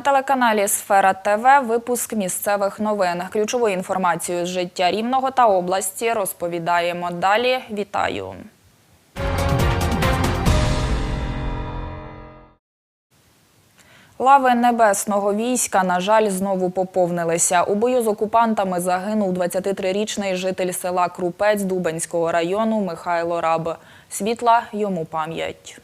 На телеканалі Сфера ТВ випуск місцевих новин. Ключову інформацію з життя Рівного та області розповідаємо далі. Вітаю. Лави небесного війська, на жаль, знову поповнилися. У бою з окупантами загинув 23-річний житель села Крупець Дубенського району Михайло Раб. Світла йому пам'ять.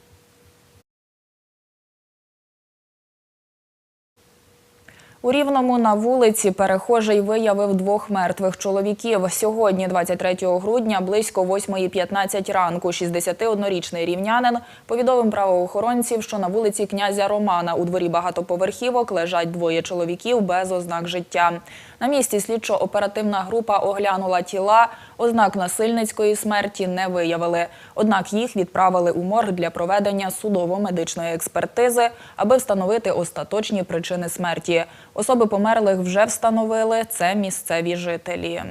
У Рівному на вулиці перехожий виявив двох мертвих чоловіків. Сьогодні, 23 грудня, близько 8.15 ранку, 61-річний рівнянин повідомив правоохоронців, що на вулиці князя Романа у дворі багатоповерхівок лежать двоє чоловіків без ознак життя. На місці слідчо-оперативна група оглянула тіла. Ознак насильницької смерті не виявили. Однак їх відправили у морг для проведення судово-медичної експертизи, аби встановити остаточні причини смерті. Особи померлих вже встановили. Це місцеві жителі.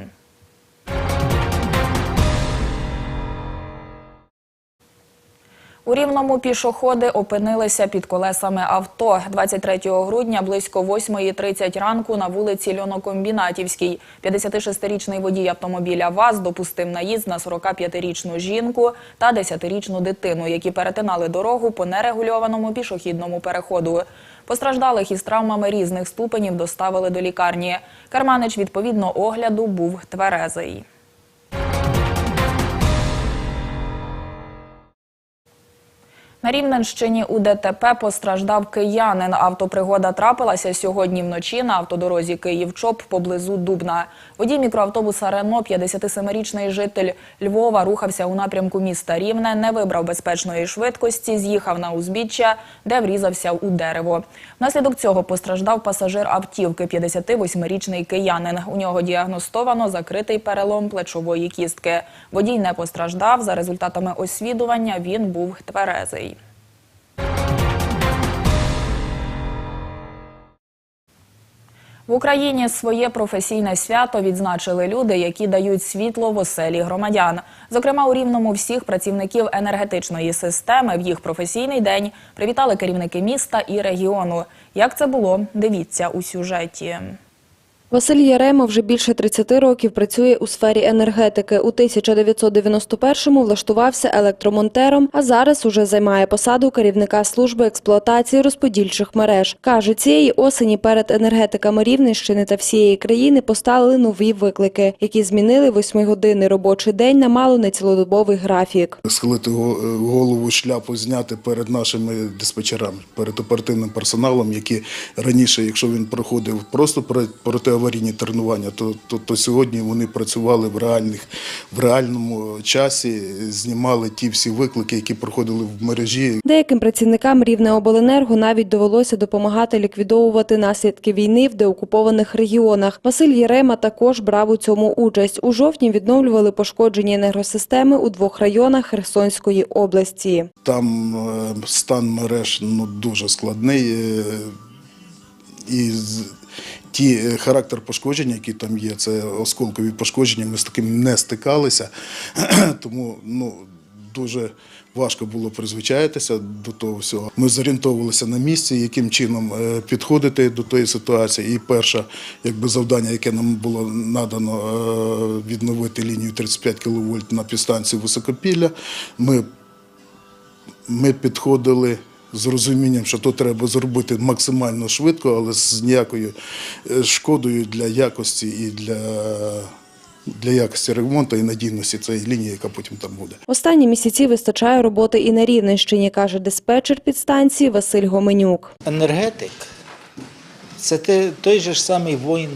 У Рівному пішоходи опинилися під колесами авто. 23 грудня близько 8.30 ранку на вулиці Льонокомбінатівській 56-річний водій автомобіля ВАЗ допустив наїзд на 45-річну жінку та 10-річну дитину, які перетинали дорогу по нерегульованому пішохідному переходу. Постраждалих із травмами різних ступенів доставили до лікарні. Карманич відповідно огляду був тверезий. На Рівненщині у ДТП постраждав киянин. Автопригода трапилася сьогодні вночі на автодорозі Київ-Чоп поблизу Дубна. Водій мікроавтобуса Рено, 57-річний житель Львова, рухався у напрямку міста Рівне, не вибрав безпечної швидкості, з'їхав на узбіччя, де врізався у дерево. Внаслідок цього постраждав пасажир автівки, 58-річний киянин. У нього діагностовано закритий перелом плечової кістки. Водій не постраждав. За результатами освідування він був тверезий. В Україні своє професійне свято відзначили люди, які дають світло в оселі громадян. Зокрема, у рівному всіх працівників енергетичної системи в їх професійний день привітали керівники міста і регіону. Як це було? Дивіться у сюжеті. Василь Ярема вже більше 30 років працює у сфері енергетики. У 1991-му влаштувався електромонтером, а зараз уже займає посаду керівника служби експлуатації розподільчих мереж. Каже, цієї осені перед енергетиками Рівненщини та всієї країни поставили нові виклики, які змінили восьмигодинний робочий день на мало не цілодобовий графік. схилити го- голову шляпу зняти перед нашими диспетчерами, перед оперативним персоналом, які раніше, якщо він проходив просто про- протиаварійні тренування, то, то, то сьогодні вони працювали в реальних в реальному часі, знімали ті всі виклики, які проходили в мережі. Деяким працівникам Рівнеобленерго навіть довелося допомагати ліквідовувати наслідки війни в деокупованих регіонах. Василь Єрема також брав у цьому участь. У жовтні відновлювали пошкоджені енергосистеми у двох районах Херсонської області. Там е, стан мереж ну, дуже складний. е, І ті е, характер пошкодження, які там є, це осколкові пошкодження, ми з таким не стикалися. Тому ну, дуже важко було призвичаїтися до того всього. Ми зорієнтовувалися на місці, яким чином е, підходити до тої ситуації. І перше якби, завдання, яке нам було надано е, відновити лінію 35 кВт на підстанції Високопілля, ми ми підходили з розумінням, що то треба зробити максимально швидко, але з ніякою е, шкодою для якості і для, для якості ремонту і надійності цієї лінії, яка потім там буде. Останні місяці вистачає роботи і на Рівненщині, каже диспетчер підстанції Василь Гоменюк. енергетик це те- той же ж самий воїн,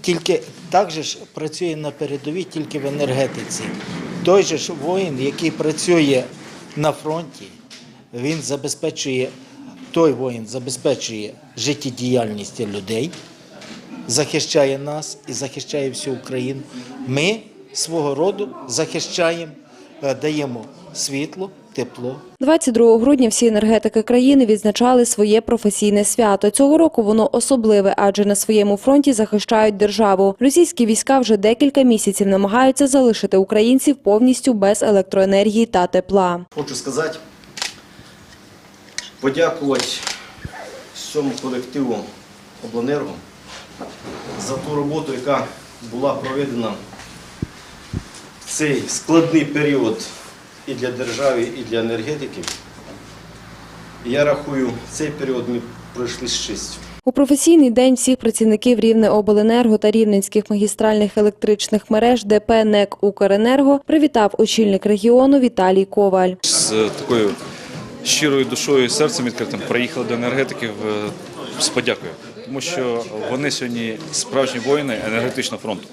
тільки так же ж працює на передовій, тільки в енергетиці. Той же ж воїн, який працює на фронті, він забезпечує, той воїн забезпечує життєдіяльність людей, захищає нас і захищає всю Україну. Ми свого роду захищаємо, е, даємо світло, тепло, 22 грудня всі енергетики країни відзначали своє професійне свято. Цього року воно особливе, адже на своєму фронті захищають державу. Російські війська вже декілька місяців намагаються залишити українців повністю без електроенергії та тепла. Хочу сказати, подякувати всьому колективу обленерго за ту роботу, яка була проведена в цей складний період і для держави, і для енергетики. Я рахую, цей період ми пройшли з честю. У професійний день всіх працівників Рівнеобленерго та Рівненських магістральних електричних мереж ДП НЕК «Укренерго» привітав очільник регіону Віталій Коваль. з такою щирою душою і серцем відкритим приїхали до енергетиків е, з подякою, тому що вони сьогодні справжні воїни енергетичного фронту.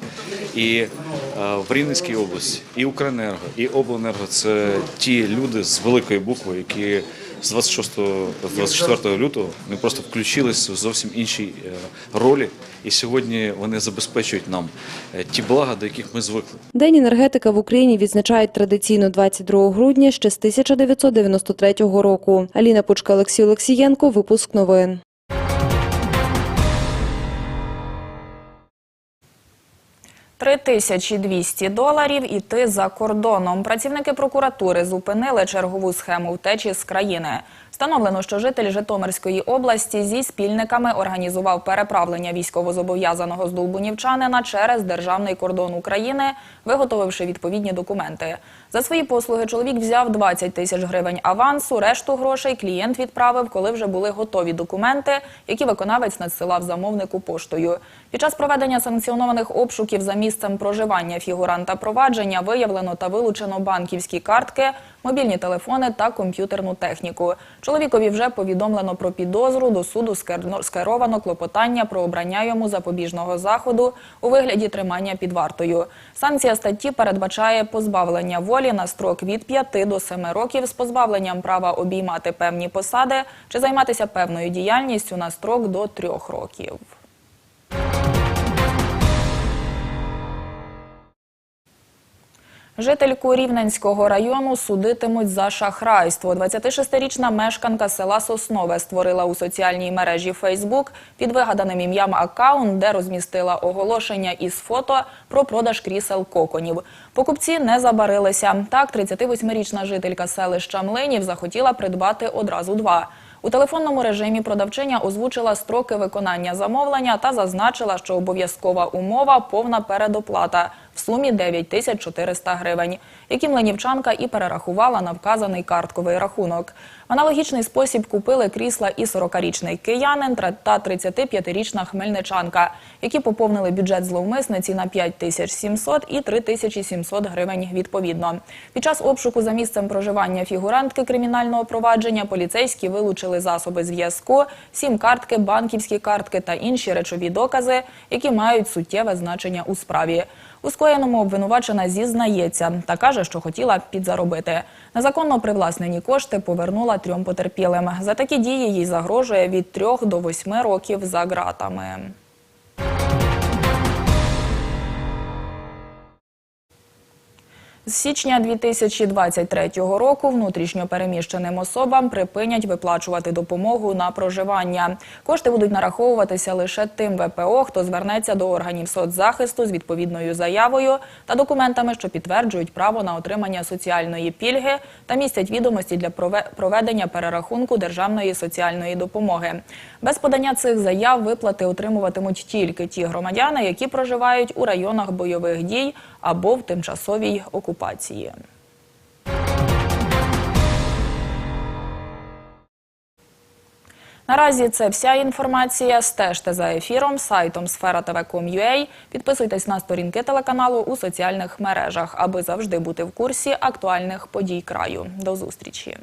І е, в Рівненській області, і Укренерго, і Обленерго це ті люди з великої букви, які з 26 з 24 лютого ми просто включились в зовсім іншій е, ролі, і сьогодні вони забезпечують нам е, ті блага, до яких ми звикли. День енергетика в Україні відзначають традиційно 22 грудня ще з 1993 року. Аліна Пучка, Олексій Олексієнко. Випуск новин. Три тисячі 200 доларів іти за кордоном. Працівники прокуратури зупинили чергову схему втечі з країни. Встановлено, що житель Житомирської області зі спільниками організував переправлення військовозобов'язаного з Долбунівчанина через державний кордон України, виготовивши відповідні документи. За свої послуги чоловік взяв 20 тисяч гривень авансу. Решту грошей клієнт відправив, коли вже були готові документи, які виконавець надсилав замовнику поштою. Під час проведення санкціонованих обшуків за місцем проживання фігуранта провадження виявлено та вилучено банківські картки, мобільні телефони та комп'ютерну техніку. Чоловікові вже повідомлено про підозру. До суду скеровано клопотання про обрання йому запобіжного заходу у вигляді тримання під вартою. Санкція статті передбачає позбавлення волі на строк від 5 до 7 років з позбавленням права обіймати певні посади чи займатися певною діяльністю на строк до 3 років. Жительку Рівненського району судитимуть за шахрайство. 26-річна мешканка села Соснове створила у соціальній мережі Фейсбук під вигаданим ім'ям аккаунт, де розмістила оголошення із фото про продаж крісел коконів. Покупці не забарилися. Так, 38-річна жителька селища Млинів захотіла придбати одразу два. У телефонному режимі продавчиня озвучила строки виконання замовлення та зазначила, що обов'язкова умова – повна передоплата в сумі 9 тисяч 400 гривень, які млинівчанка і перерахувала на вказаний картковий рахунок. В аналогічний спосіб купили крісла і 40-річний киянин та 35-річна хмельничанка, які поповнили бюджет зловмисниці на 5 тисяч 700 і 3 тисячі 700 гривень відповідно. Під час обшуку за місцем проживання фігурантки кримінального провадження поліцейські вилучили засоби зв'язку, сім-картки, банківські картки та інші речові докази, які мають суттєве значення у справі. У скоєному обвинувачена зізнається та каже, що хотіла підзаробити. Незаконно привласнені кошти повернула трьом потерпілим. За такі дії їй загрожує від трьох до восьми років за ґратами. З січня 2023 року внутрішньо переміщеним особам припинять виплачувати допомогу на проживання. Кошти будуть нараховуватися лише тим ВПО, хто звернеться до органів соцзахисту з відповідною заявою та документами, що підтверджують право на отримання соціальної пільги та містять відомості для прове- проведення перерахунку державної соціальної допомоги. Без подання цих заяв виплати отримуватимуть тільки ті громадяни, які проживають у районах бойових дій або в тимчасовій окупації. Наразі це вся інформація. Стежте за ефіром, сайтом sfera.tv.com.ua. Підписуйтесь на сторінки телеканалу у соціальних мережах, аби завжди бути в курсі актуальних подій краю. До зустрічі.